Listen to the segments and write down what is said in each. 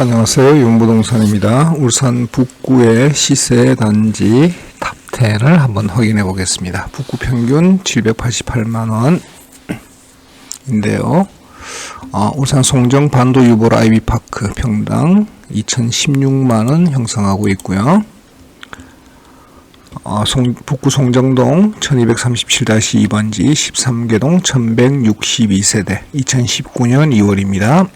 안녕하세요. 윤부동산입니다. 울산 북구의 시세 단지 탑10을 한번 확인해 보겠습니다. 북구 평균 788만원 인데요. 어, 울산 송정 반도 유볼 아이비 파크 평당 2016만원 형성하고 있고요. 어, 송, 북구 송정동 1237-2번지 13개동 1162세대 2019년 2월입니다.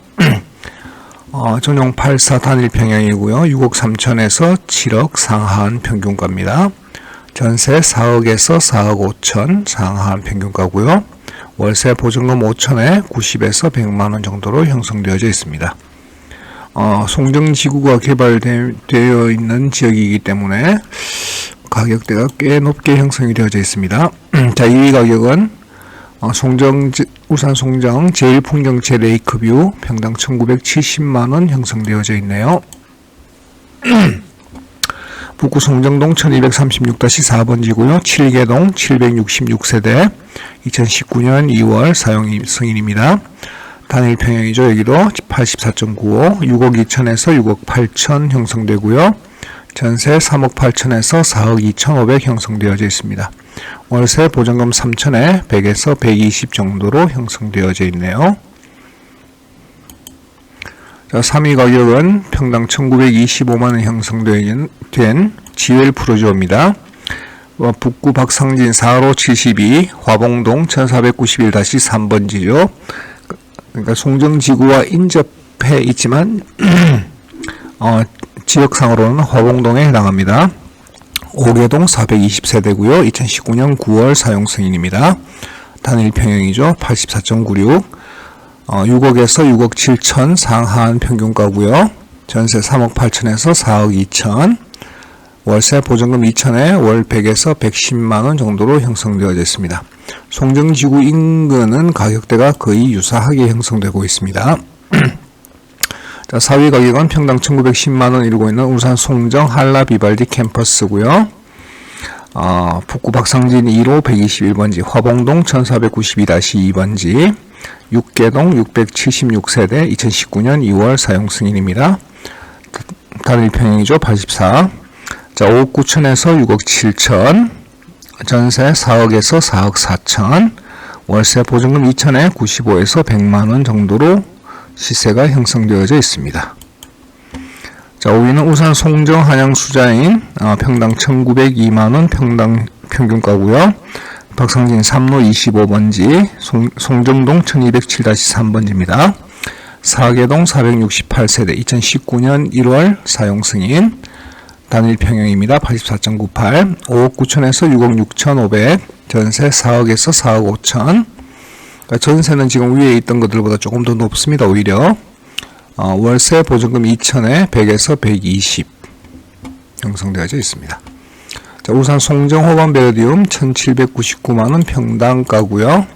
어, 전용 84 단일 평형이고요. 6억 3천에서 7억 상하한 평균가입니다. 전세 4억에서 4억 5천 상하한 평균가고요. 월세 보증금 5천에 90에서 100만 원 정도로 형성되어져 있습니다. 어, 송정지구가 개발되어 있는 지역이기 때문에 가격대가 꽤 높게 형성이 되어져 있습니다. 자, 이 가격은 어, 송정 울산 송정 제일 풍경채 레이크뷰 평당 1970만 원 형성되어져 있네요. 북구 송정동 1236-4번지고요. 7개동 766세대 2019년 2월 사용 승인입니다. 단일 평형이죠. 여기도 84.95 6억 2천에서 6억 8천 형성되고요. 전세 3억 8천에서 4억 2천5백 형성되어져 있습니다. 월세 보증금 3천에 100에서 120 정도로 형성되어져 있네요. 자, 3위 가격은 평당 1925만원 형성된 지웰 프로조입니다. 어, 북구 박상진 4로 72, 화봉동 1491-3번지죠. 그러니까 송정지구와 인접해 있지만 어, 지역상으로는 화봉동에 해당합니다. 5개동 420세대고요. 2019년 9월 사용 승인입니다. 단일 평형이죠. 84.96 어, 6억에서 6억 7천 상한 평균가고요. 전세 3억 8천에서 4억 2천 월세 보증금 2천에 월 100에서 110만 원 정도로 형성되어져 있습니다. 송정지구 인근은 가격대가 거의 유사하게 형성되고 있습니다. 자, 4위 가격은 평당 1910만원 이루고 있는 울산 송정 한라 비발디 캠퍼스고요. 어, 북구 박상진 1호 121번지, 화봉동 1492-2번지, 6개동 676세대 2019년 2월 사용 승인입니다. 단일 평형이죠. 84. 자, 5억 9천에서 6억 7천, 전세 4억에서 4억 4천, 월세 보증금 2천에 95에서 100만 원 정도로 시세가 형성되어져 있습니다. 자, 5위는 우산 송정 한양 수자인 어, 평당 1,902만원 평당 평균가고요. 박성진 3로 25번지 송, 송정동 1207-3번지입니다. 사계동 468세대 2019년 1월 사용 승인 단일 평형입니다. 84.98 5억 9천에서 6억 6천 5백 전세 4억에서 4억 5천 그러니까 전세는 지금 위에 있던 것들보다 조금 더 높습니다. 오히려 어, 월세 보증금 2천에 100에서 120 형성되어져 있습니다. 자, 우선 송정 호반 베르디움 1799만원 평당가고요.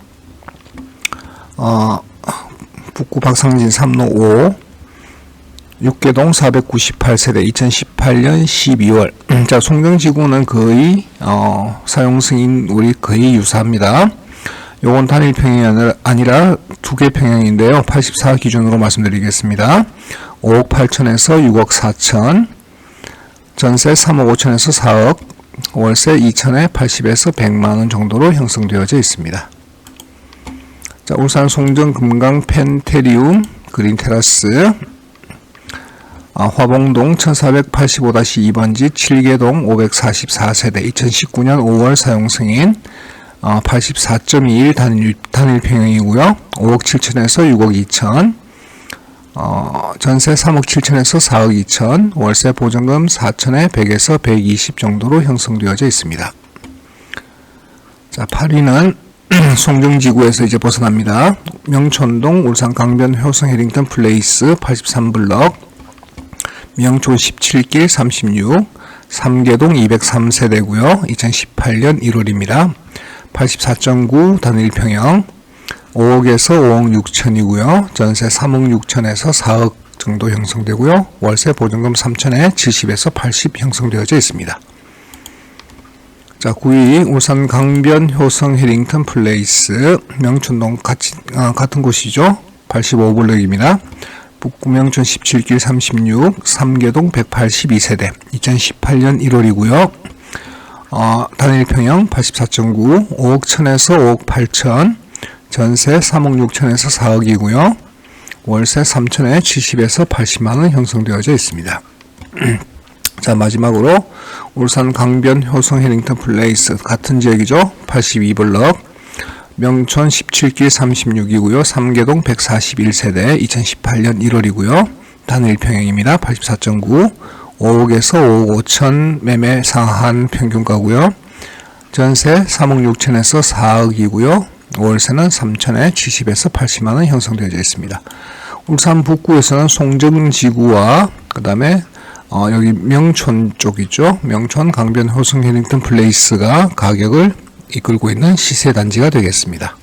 어, 북구 박상진 3로 5 육계동 498세대 2018년 12월 자 송정지구는 거의 어, 사용 승인 우리 거의 유사합니다. 요건 단일 평형이 아니라 두 개 평형인데요. 84 기준으로 말씀드리겠습니다. 5억 8천에서 6억 4천, 전세 3억 5천에서 4억, 월세 2천에 80에서 100만 원 정도로 형성되어져 있습니다. 자, 울산 송정 금강 펜테리움 그린 테라스 아, 화봉동 1485-2번지 7개동 544세대 2019년 5월 사용 승인 어, 84.21 단일, 단일 평형이고요. 5억 7천에서 6억 2천, 어, 전세 3억 7천에서 4억 2천, 월세 보증금 4천에 100에서 120 정도로 형성되어져 있습니다. 자, 8위는 송정지구에서 이제 벗어납니다. 명촌동 울산 강변 효성 해링턴 플레이스 83블럭, 명촌 17길 36, 3개동 203세대고요. 2018년 1월입니다. 84.9 단일 평형 5억에서 5억 6천이고요. 전세 3억 6천에서 4억 정도 형성되고요. 월세 보증금 3천에 70에서 80 형성되어져 있습니다. 자, 9위 울산 강변 효성 해링턴 플레이스 명춘동 같이, 아, 같은 곳이죠. 85블럭입니다. 북구 명촌 17길 36, 삼계동 182세대, 2018년 1월이고요. 어, 단일 평형 84.9, 5억 1000에서 5억 8천, 전세 3억 6천에서 4억이고요. 월세 3천에 70에서 80만 원 형성되어져 있습니다. 자 마지막으로 울산 강변 효성 해링턴 플레이스 같은 지역이죠. 82블럭 명촌 17길 36이고요. 삼계동 141세대 2018년 1월이고요. 단일 평형입니다. 84.9 5억에서 5억 5천 매매 상한 평균 가고요. 전세 3억 6천에서 4억이고요. 월세는 3천에 70에서 80만 원 형성되어져 있습니다. 울산 북구에서는 송정지구와 그 다음에 어, 여기 명촌 쪽이죠. 명촌 강변 호승 해링턴 플레이스가 가격을 이끌고 있는 시세 단지가 되겠습니다.